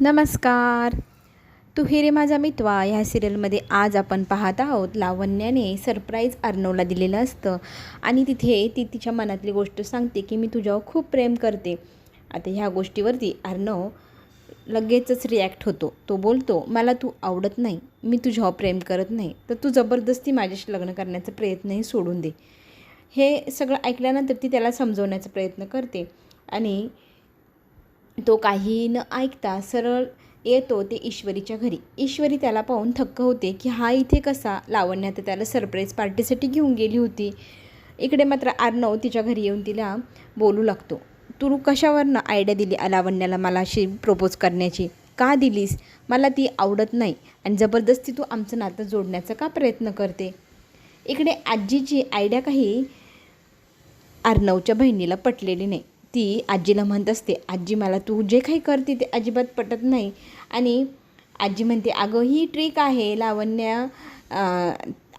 नमस्कार. तू हिरे माझा मितवा ह्या सिरियलमध्ये आज आपण पाहत आहोत लावण्याने सरप्राईज अर्णवला दिलेलं असतं. आणि तिथे ती तिच्या मनातली गोष्ट सांगते की मी तुझ्यावर खूप प्रेम करते. आता ह्या गोष्टीवरती अर्णव लगेचच रिॲक्ट होतो. तो बोलतो मला तू आवडत नाही. मी तुझ्यावर प्रेम करत नाही. तर तू जबरदस्ती माझ्याशी लग्न करण्याचा प्रयत्नही सोडून दे. हे सगळं ऐकल्यानंतर ती त्याला समजवण्याचा प्रयत्न करते. आणि तो काही न ऐकता सरळ येतो ते ईश्वरीच्या घरी. ईश्वरी त्याला पाहून थक्क होते की हा इथे कसा लावण्यात त्याला सरप्राईज पार्टीसाठी घेऊन गेली होती. इकडे मात्र आर्नव तिच्या घरी येऊन तिला बोलू लागतो. तू कशावरनं आयडिया दिली लावण्याला मला अशी प्रपोज करण्याची? का दिलीस? मला ती आवडत नाही आणि जबरदस्ती तू आमचं नातं जोडण्याचा का प्रयत्न करते? इकडे आजीची आयडिया काही आर्नवच्या बहिणीला पटलेली नाही. ती आजीला म्हणत असते आजी मला तू जे काही करते ते अजिबात पटत नाही. आणि आजी म्हणते अगं ही ट्रिक आहे. लावण्य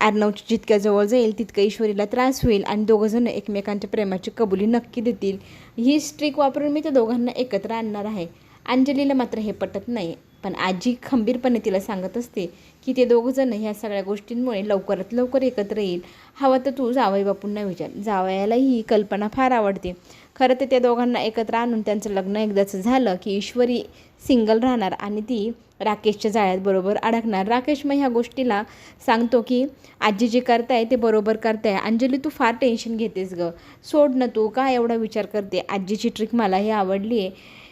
अर्णवची जितक्या जवळ जाईल तितकं ईश्वरीला त्रास होईल आणि दोघंजण एकमेकांच्या प्रेमाची कबुली नक्की देतील. ही ट्रिक वापरून मी त्या दोघांना एकत्र आणणार आहे. अंजलीला मात्र हे पटत नाही. पण आजी खंबीरपणे तिला सांगत असते की ते दोघंजण ह्या सगळ्या गोष्टींमुळे लवकरात लवकर एकत्र येईल. हवं तर तू जावई बापूंना विचार. जावयालाही ही कल्पना फार आवडते. खरं तर त्या दोघांना एकत्र आणून त्यांचं लग्न एकदाचं झालं की ईश्वरी सिंगल राहणार आणि ती राकेशच्या जाळ्यात बरोबर अडकणार. राकेश मग ह्या गोष्टीला सांगतो की आजी जे करताय ते बरोबर करताय. अंजली तू फार टेन्शन घेतेस गं. सोड ना तू. का एवढा विचार करते? आजीची ट्रिक मला ही आवडली आहे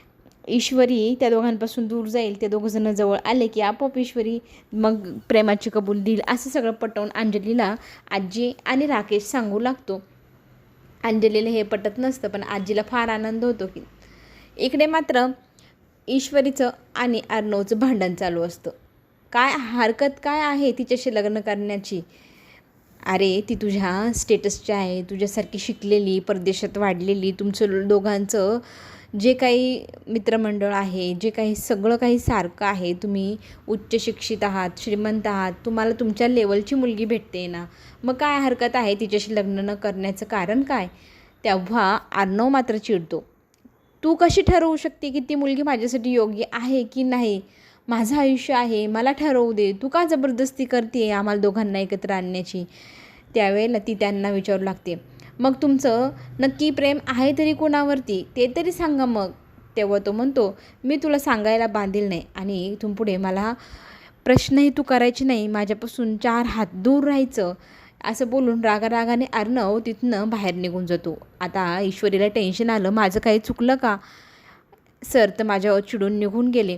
ईश्वरी त्या दोघांपासून दूर जाईल ते दोघंजणं जवळ आले की आपोआप ईश्वरी मग प्रेमाची कबूल देईल असं सगळं पटवून अंजलीला आजी आणि राकेश सांगू लागतो. अंजलीला हे पटत नसतं पण आजीला फार आनंद होतो की. इकडे मात्र ईश्वरीचं आणि अर्णवचं भांडण चालू असतं. काय हरकत काय आहे तिच्याशी लग्न करण्याची? अरे ती तुझ्या स्टेटसची आहे तुझ्यासारखी शिकलेली परदेशात वाढलेली तुमचं दोघांचं जे काही मित्रमंडळ आहे जे काही सगळं काही सारखं आहे तुम्ही उच्च शिक्षित आहात श्रीमंत आहात तुम्हाला तुमच्या लेवलची मुलगी भेटते ना मग काय हरकत आहे तिच्याशी लग्न न करण्याचं कारण काय? तेव्हा आर्णव मात्र चिडतो. तू कशी ठरवू शकते की ती मुलगी माझ्यासाठी योग्य आहे की नाही? माझं आयुष्य आहे मला ठरवू दे. तू का जबरदस्ती करते आम्हाला दोघांना एकत्र आणण्याची? त्यावेळेला ती त्यांना विचारू लागते. मग तुमचं नक्की प्रेम आहे तरी कोणावरती ते तरी सांगा मग. तेव्हा तो म्हणतो मी तुला सांगायला बांधील नाही आणि इथून पुढे मला प्रश्नही तू करायची नाही माझ्यापासून चार हात दूर राहायचं. असं बोलून रागारागाने अर्णव तिथनं बाहेर निघून जातो. आता ईश्वरीला टेन्शन आलं माझं काही चुकलं का? सर तर माझ्यावर चिडून निघून गेले.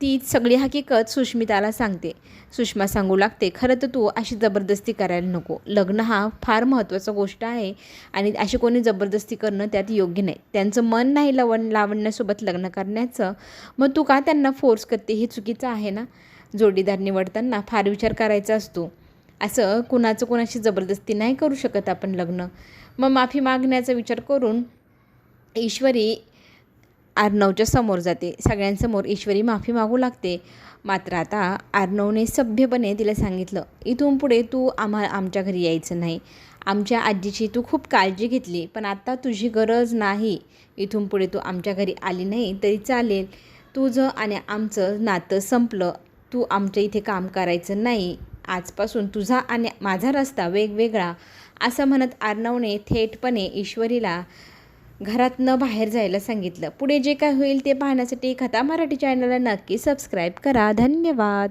ती सगळी हकीकत सुष्मिताला सांगते सुषमा सांगू लागते खरं तर तू अशी जबरदस्ती करायला नको. लग्न हा फार महत्त्वाचा गोष्ट आहे आणि अशी कोणी जबरदस्ती करणं त्यात योग्य नाही. त्यांचं मन नाही लवण लावण्यासोबत लग्न करण्याचं. मग तू का त्यांना फोर्स करते? हे चुकीचं आहे ना? जोडीदार निवडताना फार विचार करायचा असतो. असं कुणाचं कुणाशी जबरदस्ती नाही करू शकत आपण लग्न. मग माफी मागण्याचा विचार करून ईश्वरी आर्नवच्या समोर जाते. सगळ्यांसमोर ईश्वरी माफी मागू लागते. मात्र आता आर्नवने सभ्यपणे तिला सांगितलं इथून पुढे तू आम्हा आमच्या घरी यायचं नाही. आमच्या आजीची तू खूप काळजी घेतली पण आता तुझी गरज नाही. इथून पुढे तू आमच्या घरी आली नाही तरी चालेल. तुझं आणि आमचं नातं संपलं. तू आमच्या इथे काम करायचं नाही. आजपासून तुझा आणि माझा रस्ता वेगवेगळा असं म्हणत आर्नवने थेटपणे ईश्वरीला घरातनं बाहेर जायला सांगितलं. पुढे जे काय होईल ते पाहण्यासाठी कथा मराठी चॅनलला नक्की सबस्क्राईब करा. धन्यवाद.